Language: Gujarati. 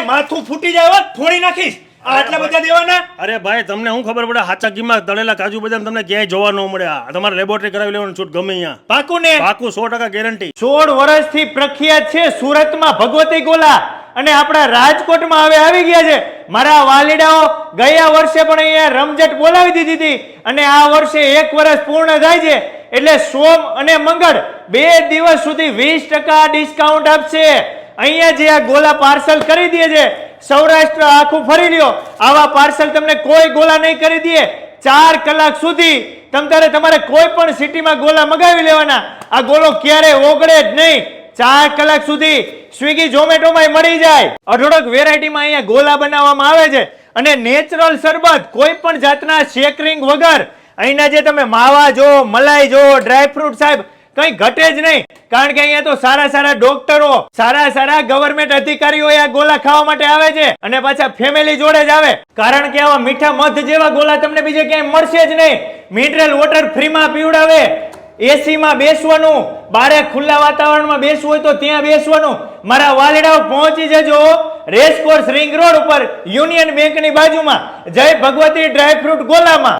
ભાઈ માથું ફૂટી જાય હોત ફોડી નાખીશ. આ આટલા બધા દેવાના? અરે ભાઈ તમને હું ખબર પડે? સાચા કિંમત તળેલા કાજુ બદામ તમને ક્યાંય જોવા ન મળે. આ તમારે લેબોરેટરી કરાવી લેવાનું છૂટ ગમે અહીંયા. પાકું ને પાકું સો ટકા ગેરંટી સોળ વર્ષથી પ્રખ્યાત છે સુરતમાં ભગવતી ગોલા. અને આપણા રાજકોટમાં હવે આવી ગયા છે. મારા વાલીડાઓ ગયા વર્ષે પણ અહીંયા રમઝટ બોલાવી દીધી હતી. અને આ વર્ષે એક વર્ષ પૂર્ણ થાય છે. એટલે સોમ અને મંગળ બે દિવસ સુધી વીસ ટકા ડિસ્કાઉન્ટ આપશે. અહીંયા જે આ ગોલા પાર્સલ કરી દે છે, સૌરાષ્ટ્ર આખું ફરી લ્યો. આવા પાર્સલ તમને કોઈ ગોલા નહીં કરી દે. ચાર કલાક સુધી તમ તારે તમારે કોઈ પણ સિટીમાં ગોલા મગાવી લેવાના. આ ગોલો ક્યારે ઓગળે જ નહીં. ચાર કલાક સુધી સ્વિગી ઝોમેટોમાં મળી જાય. અઢળક વેરાયટીમાં અહીંયા ગોલા બનાવવામાં આવે છે. અને નેચરલ શરબત કોઈ પણ જાતના શેકરિંગ વગર. અહીંના જે તમે માવા જો, મલાઈ જો, ડ્રાયફ્રૂટ સાહેબ કંઈ ઘટે જ નહીં. કારણ કે અહીંયા તો સારા સારા ડોક્ટરો, સારા સારા ગવર્મેન્ટ અધિકારીઓ આ ગોલા ખાવા માટે આવે છે અને પાછા ફેમિલી જોડે જ આવે. કારણ કે આવા મીઠા મધ જેવા ગોલા તમને બીજે ક્યાંય મળશે જ નહીં. મિનરલ વોટર ફ્રીમાં પીવડાવે. એસીમાં બેસવાનું. બારે ખુલ્લા વાતાવરણમાં બેસવું હોય તો ત્યાં બેસવાનું. મારા વાલીડાઓ, પહોંચી જજો. રેસકોર્સ રિંગ રોડ ઉપર યુનિયન બેંકની બાજુમાં. જય ભગવતી ડ્રાયફ્રૂટ ગોલામાં.